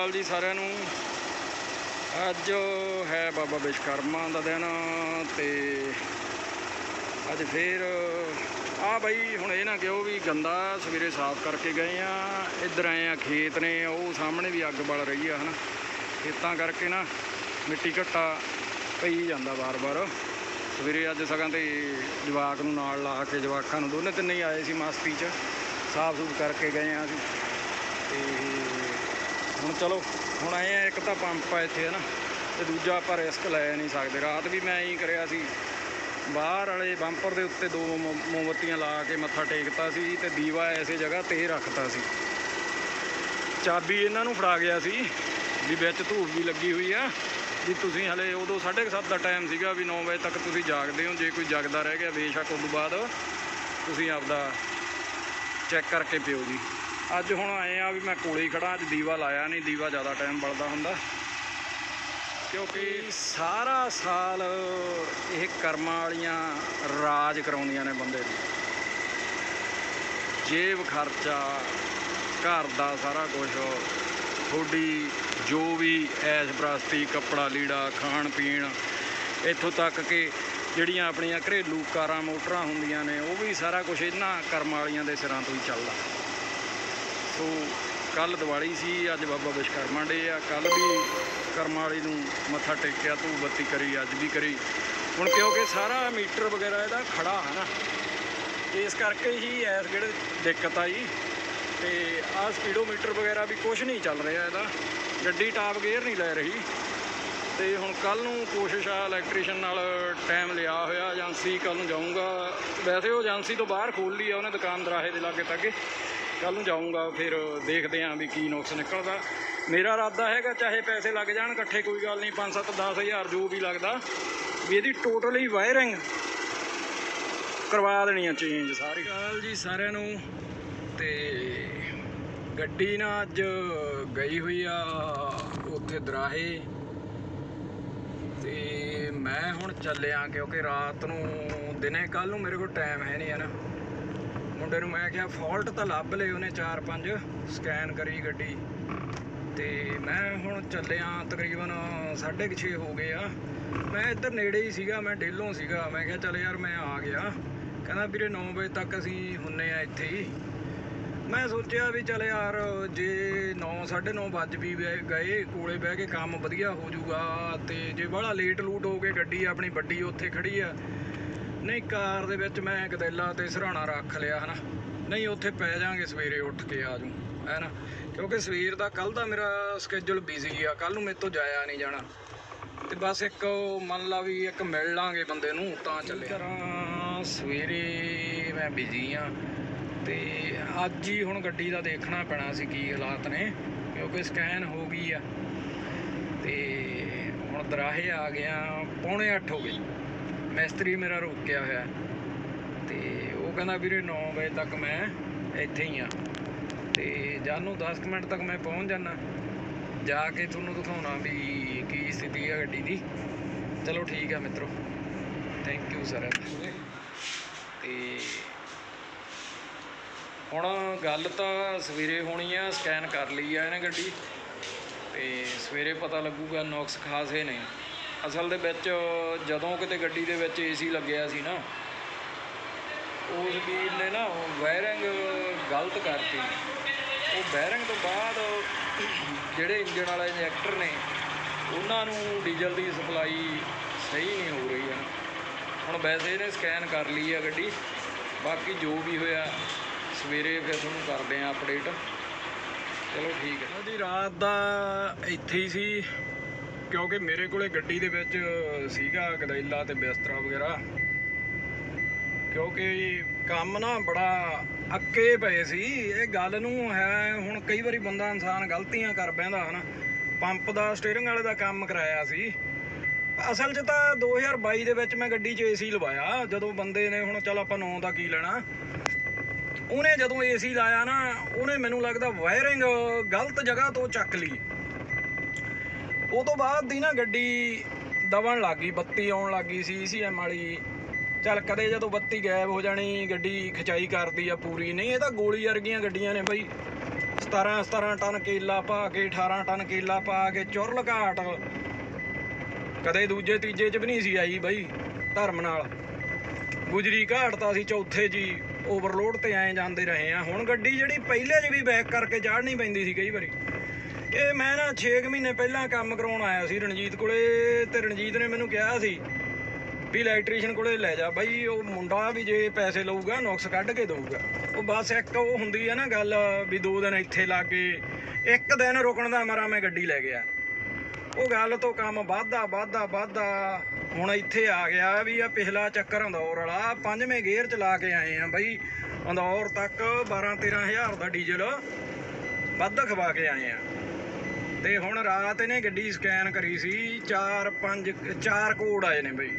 ਹਾਲ ਜੀ ਸਾਰਿਆਂ ਨੂੰ। ਅੱਜ ਹੈ ਬਾਬਾ ਵਿਸ਼ਕਰਮਾ ਦਾ ਦਿਨ ਤੇ ਅੱਜ ਫੇਰ ਆ ਬਈ, ਹੁਣ ਇਹ ਨਾ ਕਿਉਂ ਵੀ ਗੰਦਾ ਸਵੇਰੇ ਸਾਫ਼ ਕਰਕੇ ਗਏ ਆ। ਇੱਧਰ ਆਏ ਆ ਖੇਤ ਨੇ, ਉਹ ਸਾਹਮਣੇ ਵੀ ਅੱਗ ਬਲ ਰਹੀ ਆ, ਹਨਾ। ਖੇਤਾਂ ਕਰਕੇ ਨਾ ਮਿੱਟੀ ਘੱਟਾ ਪਈ ਜਾਂਦਾ ਵਾਰ-ਵਾਰ। ਸਵੇਰੇ ਅੱਜ ਸਗਾਂ ਤੇ ਜਵਾਕ ਨੂੰ ਨਾਲ ਲਾ ਕੇ ਜਵਾਕਾਂ ਨੂੰ ਦੋਨੇ ਤਿੰਨੇ ਹੀ ਆਏ ਸੀ ਮਸਤੀ 'ਚ। ਸਾਫ਼ ਸੂਫ ਕਰਕੇ ਗਏ ਆ ਅਸੀਂ। ਤੇ ਹੁਣ ਚਲੋ, ਹੁਣ ਆਏ ਆ ਇੱਕ ਤਾਂ ਪੰਪ ਆ ਇੱਥੇ ਹੈ ਨਾ ਤੇ ਦੂਜਾ ਆਪਾਂ ਰਿਸਕ ਲੈ ਨਹੀਂ ਸਕਦੇ। ਰਾਤ ਵੀ ਮੈਂ ਇਹੀ ਕਰਿਆ ਸੀ, ਬਾਹਰ ਵਾਲੇ ਬੰਪਰ ਦੇ ਉੱਤੇ ਦੋ ਮੋਮਬੱਤੀਆਂ ਲਾ ਕੇ ਮੱਥਾ ਟੇਕਤਾ ਸੀ ਤੇ ਦੀਵਾ ਐਸੇ ਜਗ੍ਹਾ ਤੇ ਰੱਖਤਾ ਸੀ। ਚਾਬੀ ਇਹਨਾਂ ਨੂੰ ਫੜਾ ਗਿਆ ਸੀ ਵੀ ਵਿੱਚ ਧੂਪ ਵੀ ਲੱਗੀ ਹੋਈ ਆ, ਵੀ ਤੁਸੀਂ ਹਲੇ ਉਦੋਂ 7:30 ਦਾ ਟਾਈਮ ਸੀਗਾ ਵੀ 9 ਵਜੇ ਤੱਕ ਤੁਸੀਂ ਜਾਗਦੇ ਹੋ, ਜੇ ਕੋਈ ਜਾਗਦਾ ਰਹਿ ਗਿਆ ਬੇਸ਼ੱਕ ਉਸ ਤੋਂ ਬਾਅਦ ਤੁਸੀਂ ਆਪਦਾ ਚੈੱਕ ਕਰਕੇ ਪਿਓ ਜੀ। ਅੱਜ ਹੁਣ ਆਏ ਆ ਵੀ ਮੈਂ ਕੋਲੇ ਹੀ ਖੜਾ ਅੱਜ ਦੀਵਾ ਲਾਇਆ ਨਹੀਂ, ਦੀਵਾ ਜ਼ਿਆਦਾ ਟਾਈਮ ਬਲਦਾ ਹੁੰਦਾ। ਕਿਉਂਕਿ ਸਾਰਾ ਸਾਲ ਇਹ ਕਰਮਾਂ ਵਾਲੀਆਂ ਰਾਜ ਕਰਾਉਂਦੀਆਂ ਨੇ ਬੰਦੇ ਦੀ। ਜੇਬ ਖਰਚਾ, ਘਰ ਦਾ ਸਾਰਾ ਕੁਝ ਥੋੜੀ ਜੋ ਵੀ ਐਸ਼ ਪ੍ਰਸਤੀ ਕੱਪੜਾ ਲੀੜਾ, ਖਾਣ ਪੀਣ, ਇੱਥੋਂ ਤੱਕ ਕਿ ਜਿਹੜੀਆਂ ਆਪਣੀਆਂ ਘਰੇਲੂ ਕਾਰਾਂ ਮੋਟਰਾਂ ਹੁੰਦੀਆਂ ਨੇ, ਉਹ ਵੀ ਸਾਰਾ ਕੁਝ ਇਹਨਾਂ ਕਰਮ ਵਾਲੀਆਂ ਦੇ ਸਿਰਾਂ ਤੋਂ ਹੀ ਚੱਲਦਾ। ਸੋ ਕੱਲ ਦੀਵਾਲੀ ਸੀ, ਅੱਜ ਬਾਬਾ ਵਿਸ਼ਕਰਮਾ ਡੇ ਆ। ਕੱਲ ਵੀ ਕਰਮਾਂ ਵਾਲੀ ਨੂੰ ਮੱਥਾ ਟੇਕਿਆ ਤੂੰ ਬੱਤੀ ਕਰੀ, ਅੱਜ ਵੀ ਕਰੀ। ਹੁਣ ਕਿਉਂਕਿ ਸਾਰਾ ਮੀਟਰ ਵਗੈਰਾ ਇਹਦਾ ਖੜਾ ਹੈ ਨਾ ਇਸ ਕਰਕੇ ਹੀ ਐਸ ਗੇੜੇ ਦਿੱਕਤ ਆਈ। ਤੇ ਆਹ ਸਪੀਡੋਮੀਟਰ ਵਗੈਰਾ ਵੀ ਕੁਝ ਨਹੀਂ ਚੱਲ ਰਿਹਾ ਇਹਦਾ। ਗੱਡੀ ਟਾਪ ਗੇਅਰ ਨਹੀਂ ਲੈ ਰਹੀ। ਤੇ ਹੁਣ ਕੱਲ ਨੂੰ ਕੋਸ਼ਿਸ਼ ਆ ਇਲੈਕਟ੍ਰੀਸ਼ੀਅਨ ਨਾਲ ਟਾਈਮ ਲਿਆ ਹੋਇਆ, ਏਜੰਸੀ ਕੱਲ ਨੂੰ ਜਾਊਂਗਾ। ਵੈਸੇ ਉਹ ਏਜੰਸੀ ਤੋਂ ਬਾਹਰ ਖੋਲ ਲਈ ਆ, ਉਹਨੇ ਦੁਕਾਨ ਦਰਾਹੇ ਦੇ ਲਾਗੇ ਤੱਕ ਕੱਲ ਨੂੰ ਜਾਊਂਗਾ, ਫਿਰ ਦੇਖਦੇ ਆਂ ਵੀ ਕੀ ਨੁਕਸ ਨਿਕਲਦਾ। ਮੇਰਾ ਇਰਾਦਾ ਹੈਗਾ ਚਾਹੇ ਪੈਸੇ ਲੱਗ ਜਾਣ, ਇਕੱਠੇ ਕੋਈ ਗੱਲ ਨਹੀਂ 5 7 10 ਹਜ਼ਾਰ ਜੋ ਵੀ ਲੱਗਦਾ, ਵੀ ਇਹਦੀ ਟੋਟਲੀ ਵਾਇਰਿੰਗ ਕਰਵਾ ਦੇਣੀ ਆ ਚੇਂਜ ਸਾਰੀ। ਗੱਲ ਜੀ ਸਾਰਿਆਂ ਨੂੰ, ਤੇ ਗੱਡੀ ਨਾ ਅੱਜ ਗਈ ਹੋਈ ਆ ਉੱਥੇ ਦਰਾਹੇ। ਤੇ ਮੈਂ ਹੁਣ ਚੱਲਿਆ, ਕਿਉਂਕਿ ਰਾਤ ਨੂੰ, ਦਿਨੇ ਕੱਲ ਨੂੰ ਮੇਰੇ ਕੋਲ ਟਾਈਮ ਹੈ ਨਹੀਂ ਹੈ ਨਾ। ਮੁੰਡੇ ਨੂੰ ਮੈਂ ਕਿਹਾ ਫਾਲਟ ਤਾਂ ਲੱਭ ਲਏ ਉਹਨੇ 4-5 ਸਕੈਨ ਕਰੀ ਗੱਡੀ। ਤੇ ਮੈਂ ਹੁਣ ਚੱਲਿਆ ਤਕਰੀਬਨ 6:30 ਹੋ ਗਏ ਆ। ਮੈਂ ਇੱਧਰ ਨੇੜੇ ਹੀ ਸੀਗਾ, ਮੈਂ ਡੇਲੋਂ ਸੀਗਾ। ਮੈਂ ਕਿਹਾ, ਚੱਲ ਯਾਰ, ਮੈਂ ਆ ਗਿਆ। ਕਹਿੰਦਾ, ਵੀਰੇ 9 ਵਜੇ ਤੱਕ ਅਸੀਂ ਹੁੰਨੇ ਆ ਇੱਥੇ ਹੀ। ਮੈਂ ਸੋਚਿਆ ਵੀ ਚੱਲ ਯਾਰ, ਜੇ 9 9:30 ਵੱਜ ਵੀ ਗਏ- ਗਏ, ਕੋਲੇ ਬਹਿ ਕੇ ਕੰਮ ਵਧੀਆ ਹੋ ਜਾਊਗਾ ਤੇ ਜੇ ਬੜਾ ਲੇਟ ਲੂਟ ਹੋ ਕੇ ਗੱਡੀ ਆਪਣੀ ਵੱਡੀ ਉੱਥੇ ਖੜੀ ਆ ਨਹੀਂ, ਕਾਰ ਦੇ ਵਿੱਚ ਮੈਂ ਗਦੈਲਾ ਤੇ ਸਰਾਣਾ ਰੱਖ ਲਿਆ ਹਨਾ। ਨਹੀਂ, ਉੱਥੇ ਪੈ ਜਾਾਂਗੇ ਸਵੇਰੇ ਉੱਠ ਕੇ, ਆ ਜੂ ਹੈ ਨਾ। ਕਿਉਂਕਿ ਸਵੇਰ ਦਾ ਕੱਲ ਦਾ ਮੇਰਾ ਸਕੇਜੂਲ ਬਿਜ਼ੀ ਆ ਕੱਲ ਨੂੰ ਮੇਰੇ ਤੋਂ ਜਾਇਆ ਨਹੀਂ ਜਾਣਾ। ਤੇ ਬਸ ਇੱਕ ਮੰਨ ਲਾ ਵੀ ਇੱਕ ਮਿਲ ਲਾਂਗੇ ਬੰਦੇ ਨੂੰ, ਤਾਂ ਚੱਲੇ। ਕਰਾਂ ਸਵੇਰੇ ਮੈਂ ਬਿਜ਼ੀ ਆ। ਤੇ ਅੱਜ ਹੀ ਹੁਣ ਗੱਡੀ ਦਾ ਦੇਖਣਾ ਪੈਣਾ ਸੀ ਕੀ ਹਾਲਾਤ ਨੇ, ਕਿਉਂਕਿ ਸਕੈਨ ਹੋ ਗਈ ਆ। ਤੇ ਹੁਣ ਦਰਾਹੇ ਆ ਗਿਆ ਪੌਣੇ 8 ਹੋ ਗਏ। ਮਿਸਤਰੀ ਮੇਰਾ ਰੋਕਿਆ ਹੋਇਆ। ਤੇ ਉਹ ਕਹਿੰਦਾ, ਵੀਰੇ 9 ਵਜੇ ਤੱਕ ਮੈਂ ਇੱਥੇ ਹੀ ਆ। ਤੇ ਜਾਨੂੰ 10 ਕੁ ਮਿੰਟ ਤੱਕ ਮੈਂ ਪਹੁੰਚ ਜਾਣਾ ਜਾ ਕੇ ਤੁਹਾਨੂੰ ਦਿਖਾਉਣਾ ਵੀ ਕੀ ਸਥਿਤੀ ਆ ਗੱਡੀ ਦੀ। ਚਲੋ ਠੀਕ ਆ ਮਿੱਤਰੋ। ਥੈਂਕ ਯੂ ਸਰ ਤੇ ਹੁਣ ਗੱਲ ਤਾਂ ਸਵੇਰੇ ਹੋਣੀ ਆ ਸਕੈਨ ਕਰ ਲਈ ਆ ਇਹਨੇ ਗੱਡੀ। ਤੇ ਸਵੇਰੇ ਪਤਾ ਲੱਗੂਗਾ ਨੁਕਸ ਖਾਸੇ ਨੇ। ਅਸਲ ਦੇ ਵਿੱਚ ਜਦੋਂ ਕਿਤੇ ਗੱਡੀ ਦੇ ਵਿੱਚ ਏਸੀ ਲੱਗਿਆ ਸੀ ਨਾ, ਉਸ ਵੀਰ ਨੇ ਨਾ ਵਾਇਰਿੰਗ ਗਲਤ ਕਰਤੀ। ਉਹ ਵਾਇਰਿੰਗ ਤੋਂ ਬਾਅਦ ਜਿਹੜੇ ਇੰਜਨ ਵਾਲੇ ਇੰਜੈਕਟਰ ਨੇ, ਉਹਨਾਂ ਨੂੰ ਡੀਜ਼ਲ ਦੀ ਸਪਲਾਈ ਸਹੀ ਨਹੀਂ ਹੋ ਰਹੀ ਹੈ ਹੁਣ ਵੈਸੇ ਇਹਨੇ ਸਕੈਨ ਕਰ ਲਈ ਆ ਗੱਡੀ, ਬਾਕੀ ਜੋ ਵੀ ਹੋਇਆ, ਸਵੇਰੇ ਫਿਰ ਤੁਹਾਨੂੰ ਕਰਦੇ ਆ ਅਪਡੇਟ। ਚਲੋ ਠੀਕ ਹੈ। ਜੀ ਰਾਤ ਦਾ ਇੱਥੇ ਹੀ ਸੀ। ਕਿਉਂਕਿ ਮੇਰੇ ਕੋਲੇ ਗੱਡੀ ਦੇ ਵਿੱਚ ਸੀਗਾ ਗਦੈਲਾ ਤੇ ਬਿਸਤਰਾ ਵਗੈਰਾ। ਕਿਉਂਕਿ ਕੰਮ ਨਾ ਬੜਾ ਅੱਕੇ ਪਏ ਸੀ। ਇਹ ਗੱਲ ਨੂੰ ਹੈ, ਹੁਣ ਕਈ ਵਾਰੀ ਬੰਦਾ ਇਨਸਾਨ ਗਲਤੀਆਂ ਕਰ ਬਹਿੰਦਾ ਹਨਾ। ਪੰਪ ਦਾ ਸਟੀਅਰਿੰਗ ਵਾਲੇ ਦਾ ਕੰਮ ਕਰਾਇਆ ਸੀ। ਅਸਲ 'ਚ ਤਾਂ 2022 ਦੇ ਵਿੱਚ ਮੈਂ ਗੱਡੀ 'ਚ ਏਸੀ ਲਵਾਇਆ। ਜਦੋਂ ਬੰਦੇ ਨੇ ਹੁਣ ਚੱਲ ਆਪਾਂ 9 ਦਾ ਕੀ ਲੈਣਾ। ਉਹਨੇ ਜਦੋਂ ਏਸੀ ਲਾਇਆ ਨਾ, ਉਹਨੇ ਮੈਨੂੰ ਲੱਗਦਾ ਵਾਇਰਿੰਗ ਗਲਤ ਜਗ੍ਹਾ ਤੋਂ ਚੱਕ ਲਈ। ਉਹ ਤੋਂ ਬਾਅਦ ਦੀ ਨਾ ਗੱਡੀ ਦਬਣ ਲੱਗ ਗਈ, ਬੱਤੀ ਆਉਣ ਲੱਗ ਗਈ ਸੀ ਸੀਐਮ ਵਾਲੀ। ਚੱਲ ਕਦੇ ਜਦੋਂ ਬੱਤੀ ਗਾਇਬ ਹੋ ਜਾਣੀ, ਗੱਡੀ ਖਚਾਈ ਕਰਦੀ ਆ ਪੂਰੀ। ਨਹੀਂ, ਇਹ ਤਾਂ ਗੋਲੀ ਵਰਗੀਆਂ ਗੱਡੀਆਂ ਨੇ ਬਈ। 17 17 ਟਨ ਕੇਲਾ ਪਾ ਕੇ 18 ਟਨ ਕੇਲਾ ਪਾ ਕੇ ਚੁਰਲ ਘਾਟ ਕਦੇ ਦੂਜੇ, ਤੀਜੇ ਚ ਵੀ ਨਹੀਂ ਸੀ ਆਈ ਬਾਈ, ਧਰਮ ਨਾਲ। ਗੁਜਰੀ ਘਾਟ ਤਾਂ ਅਸੀਂ ਚੌਥੇ ਜੀ ਓਵਰਲੋਡ ਤੇ ਐਂ ਜਾਂਦੇ ਰਹੇ ਆ। ਹੁਣ ਗੱਡੀ ਜਿਹੜੀ ਪਹਿਲੇ 'ਚ ਵੀ ਬੈਕ ਕਰਕੇ ਚਾੜਨੀ ਪੈਂਦੀ ਸੀ ਕਈ ਵਾਰੀ। ਇਹ ਮੈਂ ਨਾ 6 ਮਹੀਨੇ ਪਹਿਲਾਂ ਕੰਮ ਕਰਾਉਣ ਆਇਆ ਸੀ ਰਣਜੀਤ ਕੋਲੇ ਤੇ ਰਣਜੀਤ ਨੇ ਮੈਨੂੰ ਕਿਹਾ ਸੀ ਵੀ ਇਲੈਕਟ੍ਰੀਸ਼ੀਅਨ ਕੋਲੇ ਲੈ ਜਾ ਬਾਈ, ਉਹ ਮੁੰਡਾ ਵੀ ਜੇ ਪੈਸੇ ਲਊਗਾ, ਨੁਕਸ ਕੱਢ ਕੇ ਦਊਗਾ। ਉਹ ਬਸ ਇੱਕ ਉਹ ਹੁੰਦੀ ਆ ਨਾ ਗੱਲ ਵੀ ਦੋ ਦਿਨ ਇੱਥੇ ਲੱਗੇ ਇੱਕ ਦਿਨ ਰੁਕਣ ਦਾ ਮਰਾ ਮੈਂ ਗੱਡੀ ਲੈ ਗਿਆ। ਉਹ ਗੱਲ ਤੋਂ ਕੰਮ ਵੱਧਦਾ ਵੱਧਦਾ ਵੱਧਦਾ ਹੁਣ ਇੱਥੇ ਆ ਗਿਆ ਵੀ ਆ ਪਿਛਲਾ ਚੱਕਰ ਅੰਦੌਰ ਵਾਲਾ, ਪੰਜਵੇਂ ਗੇਅਰ ਚ ਲਾ ਕੇ ਆਏ ਆ ਬਾਈ। ਅੰਦੌਰ ਤੱਕ 12 13000 ਦਾ ਡੀਜ਼ਲ ਵੱਧ ਖਵਾ ਕੇ ਆਏ ਆ। ਤੇ ਹੁਣ ਰਾਤ ਇਹਨੇ ਗੱਡੀ ਸਕੈਨ ਕਰੀ ਸੀ 4 5 4 ਕੋਡ ਆਏ ਨੇ ਬਈ।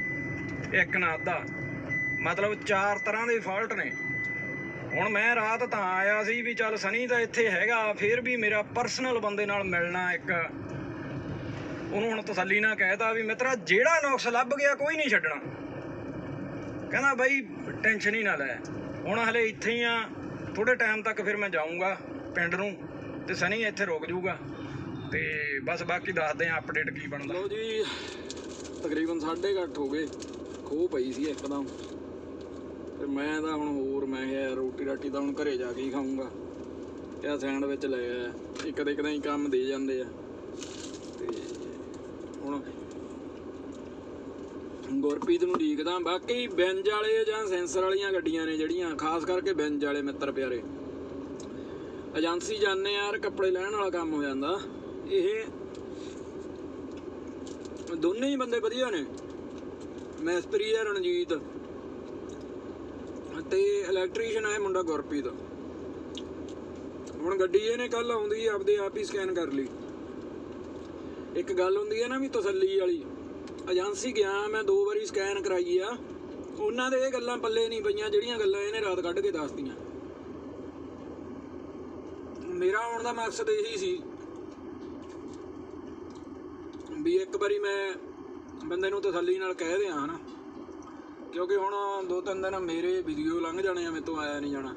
ਇੱਕ ਨਾ ਅੱਧਾ। ਮਤਲਬ ਚਾਰ ਤਰ੍ਹਾਂ ਦੇ ਫਾਲਟ ਨੇ। ਹੁਣ ਮੈਂ ਰਾਤ ਤਾਂ ਆਇਆ ਸੀ ਵੀ ਚੱਲ ਸਨੀ ਤਾਂ ਇੱਥੇ ਹੈਗਾ, ਫਿਰ ਵੀ ਮੇਰਾ ਪਰਸਨਲ ਬੰਦੇ ਨਾਲ ਮਿਲਣਾ ਇੱਕ। ਉਹਨੂੰ ਹੁਣ ਤਸੱਲੀ ਨਾਲ ਕਹਿਤਾ ਵੀ ਮਿੱਤਰਾ, ਜਿਹੜਾ ਨੁਕਸ ਲੱਭ ਗਿਆ ਕੋਈ ਨਹੀਂ ਛੱਡਣਾ। ਕਹਿੰਦਾ ਬਾਈ ਟੈਨਸ਼ਨ ਹੀ ਨਾ ਲੈ। ਹੁਣ ਹਲੇ ਇੱਥੇ ਹੀ ਆ। ਥੋੜੇ ਟਾਈਮ ਤੱਕ ਫਿਰ ਮੈਂ ਜਾਊਂਗਾ ਪਿੰਡ ਨੂੰ ਤੇ ਸਨੀ ਇੱਥੇ ਰੁਕ ਜਾਊਗਾ ਤੇ ਬਸ ਬਾਕੀ ਦੱਸਦੇ ਆ ਅਪਡੇਟ ਕੀ ਬਣਦਾ। ਲੋ ਜੀ, ਤਕਰੀਬਨ 8:30 ਹੋ ਗਏ। ਖੋ ਪਈ ਸੀ ਇੱਕਦਮ। ਤੇ ਮੈਂ ਤਾਂ ਹੁਣ ਹੋਰ, ਮੈਂ ਕਿਹਾ ਯਾਰ ਰੋਟੀ ਰਾਟੀ ਤਾਂ ਹੁਣ ਘਰੇ ਜਾ ਕੇ ਹੀ ਖਾਊਂਗਾ। ਤੇ ਆ ਸੈਂਡਵਿਚ ਲੈ ਆਇਆ। ਇੱਕ ਦੇ ਇੱਕ ਹੀ ਕੰਮ ਦੇ ਜਾਂਦੇ ਆ। ਤੇ ਹੁਣ ਗੁਰਪ੍ਰੀਤ ਨੂੰ ਡੀਕਦਾ ਬਾਕੀ ਬੈਂਜ ਵਾਲੇ ਜਾਂ ਸੈਂਸਰ ਵਾਲੀਆਂ ਗੱਡੀਆਂ ਨੇ ਜਿਹੜੀਆਂ, ਖਾਸ ਕਰਕੇ ਬੈਂਜ ਵਾਲੇ ਮਿੱਤਰ ਪਿਆਰੇ। ਏਜੰਸੀ ਜਾਂਦੇ ਯਾਰ, ਕੱਪੜੇ ਲੈਣ ਵਾਲਾ ਕੰਮ ਹੋ ਜਾਂਦਾ। ਇਹ ਦੋਨੇ ਹੀ ਬੰਦੇ ਵਧੀਆ ਨੇ। ਮੈਸਤਰੀ ਹੈ ਰਣਜੀਤ ਤੇ ਇਲੈਕਟ੍ਰੀਸ਼ੀਅਨ ਹੈ ਮੁੰਡਾ ਗੁਰਪ੍ਰੀਤ। ਹੁਣ ਗੱਡੀ ਇਹਨੇ ਕੱਲ ਆਉਂਦੀ ਆਪਦੇ ਆਪ ਹੀ ਸਕੈਨ ਕਰ ਲਈ। ਇੱਕ ਗੱਲ ਹੁੰਦੀ ਹੈ ਨਾ ਵੀ ਤਸੱਲੀ ਵਾਲੀ ਏਜੰਸੀ ਗਿਆ, ਮੈਂ ਦੋ ਵਾਰੀ ਸਕੈਨ ਕਰਾਈ ਆ। ਉਹਨਾਂ ਦੇ ਇਹ ਗੱਲਾਂ ਪੱਲੇ ਨਹੀਂ ਪਈਆਂ, ਜਿਹੜੀਆਂ ਗੱਲਾਂ ਇਹਨੇ ਰਾਤ ਕੱਢ ਕੇ ਦੱਸਦੀਆਂ ਮੇਰਾ ਆਉਣ ਦਾ ਮਕਸਦ ਇਹੀ ਸੀ ਵੀ ਇੱਕ ਵਾਰੀ ਮੈਂ ਬੰਦੇ ਨੂੰ ਤਸੱਲੀ ਨਾਲ ਕਹਿ ਦਿਆਂ, ਹਨਾ। ਕਿਉਂਕਿ ਹੁਣ ਦੋ ਤਿੰਨ ਦਿਨ ਮੇਰੇ ਵੀਡੀਓ ਲੰਘ ਜਾਣੇ ਆ, ਮੇਰੇ ਤੋਂ ਆਇਆ ਨਹੀਂ ਜਾਣਾ।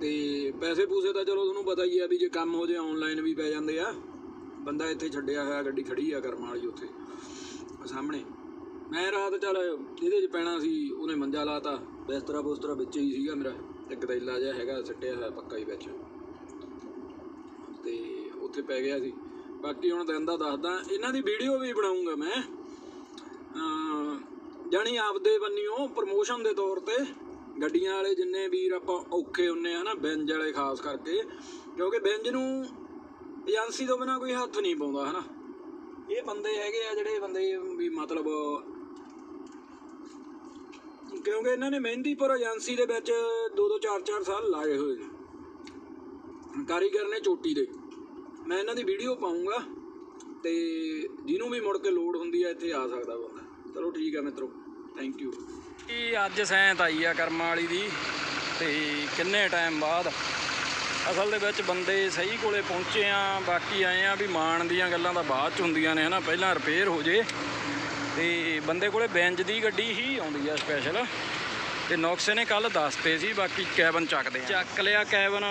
ਤੇ ਪੈਸੇ ਪੂਸੇ ਤਾਂ ਚਲੋ ਤੁਹਾਨੂੰ ਪਤਾ ਹੀ ਆ ਵੀ ਜੇ ਕੰਮ ਹੋ ਜੇ ਆਨਲਾਈਨ ਵੀ ਪੈ ਜਾਂਦੇ ਆ। ਬੰਦਾ ਇੱਥੇ ਛੱਡਿਆ ਹੋਇਆ, ਗੱਡੀ ਖੜੀ ਆ ਕਰਮ ਵਾਲੀ ਉੱਥੇ, ਸਾਹਮਣੇ। ਮੈਂ ਰਾਤ ਚੱਲ ਇਹਦੇ 'ਚ ਪੈਣਾ ਸੀ, ਉਹਨੇ ਮੰਜਾ ਲਾਤਾ। ਬਿਸਤਰਾ ਬੁਸਤਰਾ ਵਿੱਚ ਹੀ ਸੀਗਾ ਮੇਰਾ। ਇੱਕ ਦੈਲਾ ਜਿਹਾ ਹੈਗਾ, ਸਿੱਟਿਆ ਹੋਇਆ ਪੱਕਾ ਹੀ ਵਿੱਚ। ਤੇ ਉੱਥੇ ਪੈ ਗਿਆ ਸੀ। ਬਾਕੀ ਹੁਣ ਦਿਨ ਦਾ ਦੱਸਦਾ, ਇਹਨਾਂ ਦੀ ਵੀਡੀਓ ਵੀ ਬਣਾਉਂਗਾ ਮੈਂ। ਅਮ ਜਾਣੀ ਆਪਦੇ ਬੰਨਿਓ ਪ੍ਰਮੋਸ਼ਨ ਦੇ ਤੌਰ ਤੇ, ਗੱਡੀਆਂ ਵਾਲੇ ਜਿੰਨੇ ਵੀਰ ਆਪਾਂ ਔਖੇ ਹੁੰਨੇ ਆ ਨਾ, ਬੈਂਜ ਵਾਲੇ ਖਾਸ ਕਰਕੇ, ਕਿਉਂਕਿ ਬੈਂਜ ਨੂੰ ਏਜੰਸੀ ਤੋਂ ਬਿਨਾ ਕੋਈ ਹੱਥ ਨਹੀਂ ਪਾਉਂਦਾ, ਹਨਾ। ਇਹ ਬੰਦੇ ਹੈਗੇ ਆ ਜਿਹੜੇ ਬੰਦੇ ਵੀ ਮਤਲਬ ਕਿਉਂਕਿ ਇਹਨਾਂ ਨੇ ਮਹਿੰਦੀਪੁਰ ਏਜੰਸੀ ਦੇ ਵਿੱਚ 2-2 4-4 ਸਾਲ ਲਾਏ ਹੋਏ ਨੇ। ਕਾਰੀਗਰ ਨੇ ਚੋਟੀ ਦੇ। ਮੈਂ ਇਹਨਾਂ ਦੀ ਵੀਡੀਓ ਪਾਉਂਗਾ ਤੇ ਜਿਹਨੂੰ ਵੀ ਮੁੜ ਕੇ ਲੋੜ ਹੁੰਦੀ ਹੈ ਇੱਥੇ ਆ ਸਕਦਾ ਬੰਦਾ। ਚਲੋ ਠੀਕ ਆ ਮਿੱਤਰੋ ਥੈਂਕ ਯੂ ਜੀ ਅੱਜ ਸੈਂਤ ਆਈ ਆ ਕਰਮਾਂ ਵਾਲੀ ਦੀ ਤੇ ਕਿੰਨੇ ਟਾਈਮ ਬਾਅਦ? ਅਸਲ ਦੇ ਵਿੱਚ ਬੰਦੇ ਸਹੀ ਕੋਲੇ ਪਹੁੰਚੇ ਆ, ਬਾਕੀ ਆਏ ਆ ਵੀ ਮਾਣ ਦੀਆਂ ਗੱਲਾਂ ਤਾਂ ਬਾਅਦ ਚ ਹੁੰਦੀਆਂ ਨੇ, ਹਨਾ? ਪਹਿਲਾਂ ਰਿਪੇਅਰ ਹੋ ਜੇ ਤੇ ਬੰਦੇ ਕੋਲੇ ਬੈਂਜ ਦੀ ਗੱਡੀ ਹੀ ਆਉਂਦੀ ਆ ਸਪੈਸ਼ਲ ਤੇ ਨੌਕਸੇ ਨੇ ਕੱਲ ਦੱਸਤੇ ਸੀ ਬਾਕੀ ਕੈਬਨ ਚੱਕਦੇ ਆ। ਚੱਕ ਲਿਆ ਕੈਬਨ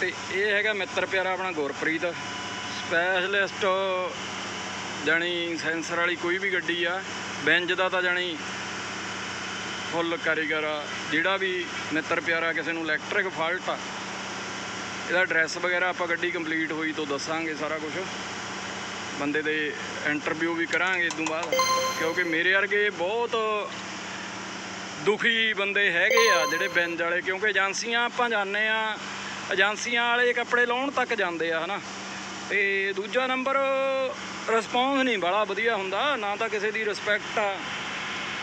ਤੇ ਇਹ ਹੈਗਾ ਮਿੱਤਰ ਪਿਆਰਾ ਆਪਣਾ ਗੁਰਪ੍ਰੀਤ। ਸਪੈਸ਼ਲਿਸਟ ਜਾਣੀ ਸੈਂਸਰ ਵਾਲੀ ਕੋਈ ਵੀ ਗੱਡੀ ਆ, ਬੈਂਜ ਦਾ ਤਾਂ ਜਾਣੀ ਫੁੱਲ ਕਾਰੀਗਰ ਆ, ਜਿਹੜਾ ਵੀ ਮਿੱਤਰ ਪਿਆਰਾ ਕਿਸੇ ਨੂੰ ਇਲੈਕਟ੍ਰਿਕ ਫਾਲਟ ਆ, ਇਹਦਾ ਐਡਰੈਸ ਵਗੈਰਾ ਆਪਾਂ ਗੱਡੀ ਕੰਪਲੀਟ ਹੋਈ ਤੋਂ ਦੱਸਾਂਗੇ ਸਾਰਾ ਕੁਝ ਬੰਦੇ ਦੇ ਇੰਟਰਵਿਊ ਵੀ ਕਰਾਂਗੇ ਇਦੋਂ ਬਾਅਦ, ਕਿਉਂਕਿ ਮੇਰੇ ਵਰਗੇ ਬਹੁਤ ਦੁਖੀ ਬੰਦੇ ਹੈਗੇ ਆ ਜਿਹੜੇ ਬੈਂਜ ਵਾਲੇ, ਕਿਉਂਕਿ ਏਜੰਸੀਆਂ ਆਪਾਂ ਜਾਂਦੇ ਆ, ਏਜੰਸੀਆਂ ਵਾਲੇ ਕੱਪੜੇ ਲਾਉਣ ਤੱਕ ਜਾਂਦੇ ਆ, ਹਨਾ। ਤੇ ਦੂਜਾ ਨੰਬਰ ਰਿਸਪੌਂਸ ਨਹੀਂ ਬੜਾ ਵਧੀਆ ਹੁੰਦਾ, ਨਾ ਤਾਂ ਕਿਸੇ ਦੀ ਰਿਸਪੈਕਟ ਆ।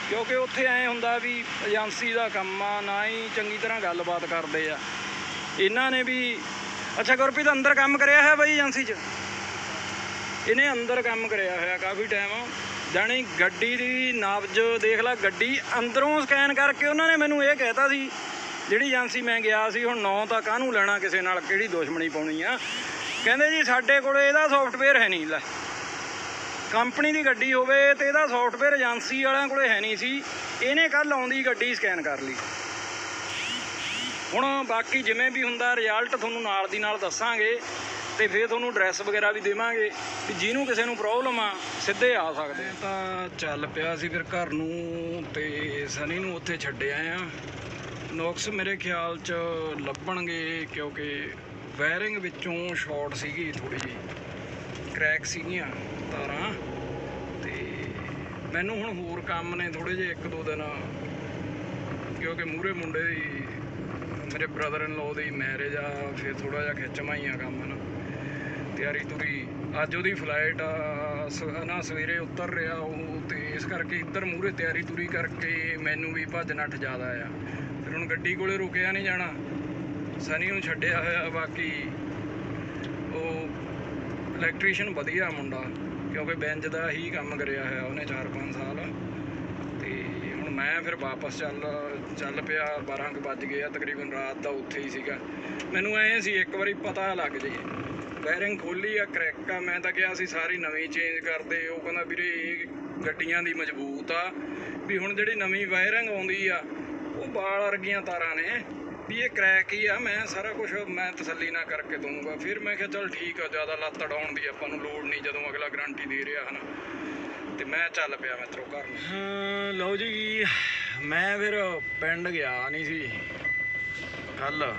ਕਿਉਂਕਿ ਉੱਥੇ ਐ ਹੁੰਦਾ ਵੀ ਏਜੰਸੀ ਦਾ ਕੰਮ ਆ, ਨਾ ਹੀ ਚੰਗੀ ਤਰ੍ਹਾਂ ਗੱਲਬਾਤ ਕਰਦੇ ਆ। ਇਹਨਾਂ ਨੇ ਵੀ, ਅੱਛਾ ਗੁਰਪ੍ਰੀਤ, ਅੰਦਰ ਕੰਮ ਕਰਿਆ ਹੈ ਬਾਈ ਏਜੰਸੀ 'ਚ? ਇਹਨੇ ਅੰਦਰ ਕੰਮ ਕਰਿਆ ਹੋਇਆ ਕਾਫੀ ਟਾਈਮ ਜਾਣੀ ਗੱਡੀ ਦੀ ਨਬਜ ਦੇਖ ਲੈ, ਗੱਡੀ ਅੰਦਰੋਂ ਸਕੈਨ ਕਰਕੇ ਉਹਨਾਂ ਨੇ ਮੈਨੂੰ ਇਹ ਕਹਿਤਾ ਸੀ, ਜਿਹੜੀ ਏਜੰਸੀ ਮੈਂ ਗਿਆ ਸੀ, ਹੁਣ ਨੌ ਤਾਂ ਕਾਹਨੂੰ ਲੈਣਾ ਕਿਸੇ ਨਾਲ, ਕਿਹੜੀ ਦੁਸ਼ਮਣੀ ਪਾਉਣੀ ਆ? ਕਹਿੰਦੇ ਜੀ ਸਾਡੇ ਕੋਲ ਇਹਦਾ ਸੌਫਟਵੇਅਰ ਹੈ ਨਹੀਂ, ਲੈ। ਕੰਪਨੀ ਦੀ ਗੱਡੀ ਹੋਵੇ ਤੇ ਇਹਦਾ ਸੌਫਟਵੇਅਰ ਏਜੰਸੀ ਵਾਲਿਆਂ ਕੋਲੇ ਹੈ ਨਹੀਂ ਸੀ, ਇਹਨੇ ਕੱਲ ਆਉਂਦੀ ਗੱਡੀ ਸਕੈਨ ਕਰ ਲਈ। ਹੁਣ ਬਾਕੀ ਜਿਵੇਂ ਵੀ ਹੁੰਦਾ ਰਿਜ਼ਲਟ ਤੁਹਾਨੂੰ ਨਾਲ ਦੀ ਨਾਲ ਦੱਸਾਂਗੇ। ਤੇ ਫਿਰ ਤੁਹਾਨੂੰ ਐਡਰੈਸ ਵਗੈਰਾ ਵੀ ਦੇਵਾਂਗੇ ਵੀ ਜਿਹਨੂੰ ਕਿਸੇ ਨੂੰ ਪ੍ਰੋਬਲਮ ਆ, ਸਿੱਧੇ ਆ ਸਕਦੇ ਆ। ਤਾਂ ਚੱਲ ਪਿਆ ਸੀ ਫਿਰ ਘਰ ਨੂੰ ਤੇ ਸਨੀ ਨੂੰ ਉੱਥੇ ਛੱਡਿਆ ਆ। ਨੋਕਸ ਮੇਰੇ ਖਿਆਲ ਚ ਲੱਭਣਗੇ ਕਿਉਂਕਿ ਵਾਇਰਿੰਗ ਵਿੱਚੋਂ ਸ਼ਾਰਟ ਸੀਗੀ ਥੋੜੀ ਜਿਹੀ। ਕਰੈਕ ਸੀਗੀਆਂ ਤਾਰਾਂ। ਤੇ ਮੈਨੂੰ ਹੁਣ ਹੋਰ ਕੰਮ ਨੇ ਥੋੜੇ ਜਿਹੇ ਇੱਕ ਦੋ ਦਿਨ। ਕਿਉਂਕਿ ਮੂਰੇ ਮੁੰਡੇ ਦੀ, ਮੇਰੇ ਬ੍ਰਦਰ ਇਨ ਲਾਅ ਦੀ ਮੈਰਿਜ ਆ, ਫਿਰ ਥੋੜਾ ਜਿਹਾ ਖਿੱਚਵਾਂ ਹੀ ਆ ਕੰਮ ਨਾ। ਤਿਆਰੀ ਤੁਰੀ। ਅੱਜ ਉਹਦੀ ਫਲਾਈਟ ਆ ਸ- ਨਾ ਸਵੇਰੇ ਉਤਰ ਰਿਹਾ ਉਹ, ਤੇ ਇਸ ਕਰਕੇ ਇੱਧਰ ਮੂਰੇ ਤਿਆਰੀ ਤੁਰੀ ਕਰਕੇ ਮੈਨੂੰ ਵੀ ਭੱਜ ਨੱਠ ਜ਼ਿਆਦਾ ਆ। ਫਿਰ ਹੁਣ ਗੱਡੀ ਕੋਲੇ ਰੁਕਿਆ ਨਹੀਂ ਜਾਣਾ। ਸਨੀ ਨੂੰ ਛੱਡਿਆ ਹੋਇਆ, ਬਾਕੀ ਉਹ ਇਲੈਕਟ੍ਰੀਸ਼ੀਅਨ ਵਧੀਆ ਮੁੰਡਾ, ਕਿਉਂਕਿ ਬੈਂਚ ਦਾ ਹੀ ਕੰਮ ਕਰਿਆ ਹੋਇਆ ਉਹਨੇ 4-5 ਸਾਲ। ਤੇ ਹੁਣ ਮੈਂ ਫਿਰ ਵਾਪਸ ਚੱਲ ਚੱਲ ਪਿਆ 12 ਕੁ ਵੱਜ ਗਏ ਆ, ਤਕਰੀਬਨ ਰਾਤ ਦਾ ਉੱਥੇ ਹੀ ਸੀਗਾ। ਮੈਨੂੰ ਐ ਸੀ, ਇੱਕ ਵਾਰੀ ਪਤਾ ਲੱਗ ਜੇ। ਵਾਇਰਿੰਗ ਖੋਲੀ ਆ ਕਰੈਕ ਆ। ਮੈਂ ਤਾਂ ਕਿਹਾ ਸੀ ਸਾਰੀ ਨਵੀਂ ਚੇਂਜ ਕਰਦੇ ਉਹ ਕਹਿੰਦਾ ਵੀਰੇ ਇਹ ਗੱਡੀਆਂ ਦੀ ਮਜ਼ਬੂਤ ਆ ਵੀ ਹੁਣ ਜਿਹੜੀ ਨਵੀਂ ਵਾਇਰਿੰਗ ਆਉਂਦੀ ਆ, ਉਹ ਬਾਲ ਵਰਗੀਆਂ ਤਾਰਾਂ ਨੇ ਵੀ ਇਹ ਕਰੈਕ ਹੀ ਆ। ਮੈਂ ਸਾਰਾ ਕੁਝ ਮੈਂ ਤਸੱਲੀ ਨਾ ਕਰਕੇ ਦਊਂਗਾ। ਫਿਰ ਮੈਂ ਕਿਹਾ ਚੱਲ ਠੀਕ ਆ, ਜ਼ਿਆਦਾ ਲੱਤ ਅੜਾਉਣ ਦੀ ਆਪਾਂ ਨੂੰ ਲੋੜ ਨਹੀਂ ਜਦੋਂ ਅਗਲਾ ਗਾਰੰਟੀ ਦੇ ਰਿਹਾ ਹਨਾ। ਤੇ ਮੈਂ ਚੱਲ ਪਿਆ ਮਿੱਤਰੋ ਘਰ ਨੂੰ। ਲਓ ਜੀ, ਮੈਂ ਫਿਰ ਪਿੰਡ ਗਿਆ ਨਹੀਂ ਸੀ। ਕੱਲ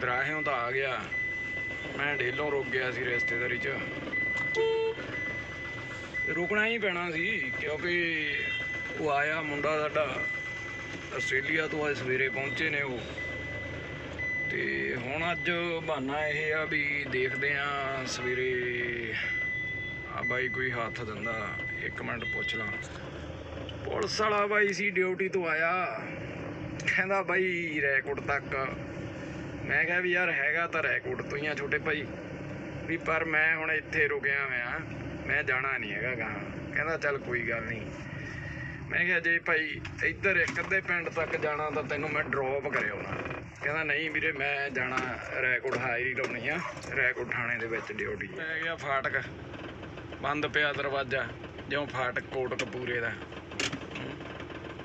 ਦਰਾਹਿਓਂ ਤਾਂ ਆ ਗਿਆ। ਮੈਂ ਢੇਲੋਂ ਰੁਕ ਗਿਆ ਸੀ ਰਿਸ਼ਤੇਦਾਰੀ 'ਚ। ਰੁਕਣਾ ਹੀ ਪੈਣਾ ਸੀ, ਕਿਉਂਕਿ ਉਹ ਆਇਆ ਮੁੰਡਾ ਸਾਡਾ ਆਸਟ੍ਰੇਲੀਆ ਤੋਂ ਅੱਜ ਸਵੇਰੇ ਪਹੁੰਚੇ ਨੇ ਉਹ। ਤੇ ਹੁਣ ਅੱਜ ਬਹਾਨਾ ਇਹ ਆ ਵੀ ਦੇਖਦੇ ਆ ਸਵੇਰੇ ਆ ਬਾਈ ਕੋਈ ਹੱਥ ਦਿੰਦਾ, ਇੱਕ ਮਿੰਟ ਪੁੱਛ ਲਾਂ। ਪੁਲਿਸ ਵਾਲਾ ਬਾਈ ਸੀ ਡਿਊਟੀ ਤੋਂ ਆਇਆ, ਕਹਿੰਦਾ ਬਾਈ ਰੈਕੋਰਡ ਤੱਕ ਮੈਂ ਕਿਹਾ ਵੀ ਯਾਰ ਹੈਗਾ ਤਾਂ ਰੈਕੋਰਡ ਤੋਂ ਹੀ ਆ ਛੋਟੇ ਭਾਈ। ਵੀ ਪਰ ਮੈਂ ਹੁਣ ਇੱਥੇ ਰੁਕਿਆ ਹੋਇਆ, ਮੈਂ ਜਾਣਾ ਨਹੀਂ ਹੈਗਾ ਗਾਹਾਂ। ਕਹਿੰਦਾ ਚੱਲ ਕੋਈ ਗੱਲ ਨਹੀਂ। ਮੈਂ ਕਿਹਾ ਜੇ ਭਾਈ ਇੱਧਰ ਇੱਕ ਅੱਧੇ ਪਿੰਡ ਤੱਕ ਜਾਣਾ ਤਾਂ ਤੈਨੂੰ ਮੈਂ ਡ੍ਰੌਪ ਕਰਿਆ ਆਉਣਾ ਕਹਿੰਦਾ ਨਹੀਂ ਵੀਰੇ, ਮੈਂ ਜਾਣਾ ਰੈਕੋਰਡ ਹਾਜ਼ਰੀ ਲਾਉਣੀ ਆ ਰੈਕੋਰਡ ਥਾਣੇ ਦੇ ਵਿੱਚ ਡਿਊਟੀ ਮੈਂ ਗਿਆ ਫਾਟਕ, ਬੰਦ ਪਿਆ ਦਰਵਾਜ਼ਾ, ਜਿਉਂ ਫਾਟਕ ਕੋਟ ਕਪੂਰੇ ਦਾ।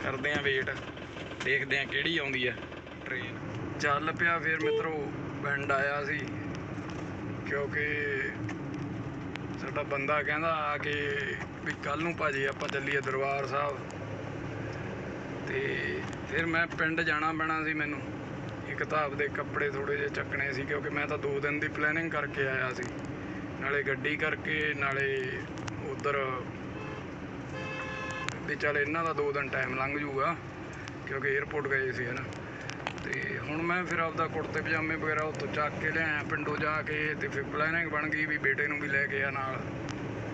ਕਰਦੇ ਆ ਵੇਟ ਦੇਖਦੇ ਆ ਕਿਹੜੀ ਆਉਂਦੀ ਆ ਟ੍ਰੇਨ ਚੱਲ ਪਿਆ ਫਿਰ ਮਿੱਤਰੋ, ਪਿੰਡ ਆਇਆ ਸੀ। ਕਿਉਂਕਿ ਸਾਡਾ ਬੰਦਾ ਕਹਿੰਦਾ ਆ ਕੇ ਵੀ ਕੱਲ ਨੂੰ ਭਾਜੀ ਆਪਾਂ ਚੱਲੀਏ ਦਰਬਾਰ ਸਾਹਿਬ। ਤੇ ਫਿਰ ਮੈਂ ਪਿੰਡ ਜਾਣਾ ਪੈਣਾ ਸੀ ਮੈਨੂੰ। ਇੱਕ ਤਾਂ ਆਪਦੇ ਕੱਪੜੇ ਥੋੜੇ ਜਿਹੇ ਚੱਕਣੇ ਸੀ, ਕਿਉਂਕਿ ਮੈਂ ਤਾਂ 2 ਦਿਨ ਦੀ ਪਲੈਨਿੰਗ ਕਰਕੇ ਆਇਆ ਸੀ। ਨਾਲੇ ਗੱਡੀ ਕਰਕੇ, ਨਾਲੇ ਉਧਰ ਵੀ ਚੱਲ ਇਹਨਾਂ ਦਾ 2 ਦਿਨ ਟਾਈਮ ਲੰਘ ਜੂਗਾ, ਕਿਉਂਕਿ 에어ਪੋਰਟ ਗਏ ਸੀ ਹਨਾ। ਤੇ ਹੁਣ ਮੈਂ ਫਿਰ ਆਪਦਾ ਕੁੜਤੇ ਪਜਾਮੇ ਵਗੈਰਾ ਉੱਥੋਂ ਚੱਕ ਕੇ ਲਿਆਇਆ, ਪਿੰਡੋਂ ਜਾ ਕੇ ਤੇ ਫਿਰ ਪਲੈਨਿੰਗ ਬਣ ਗਈ ਵੀ ਬੇਟੇ ਨੂੰ ਵੀ ਲੈ ਕੇ ਆ ਨਾਲ।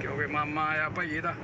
ਕਿਉਂਕਿ ਮਾਮਾ ਆਇਆ ਭਾਈ ਇਹਦਾ।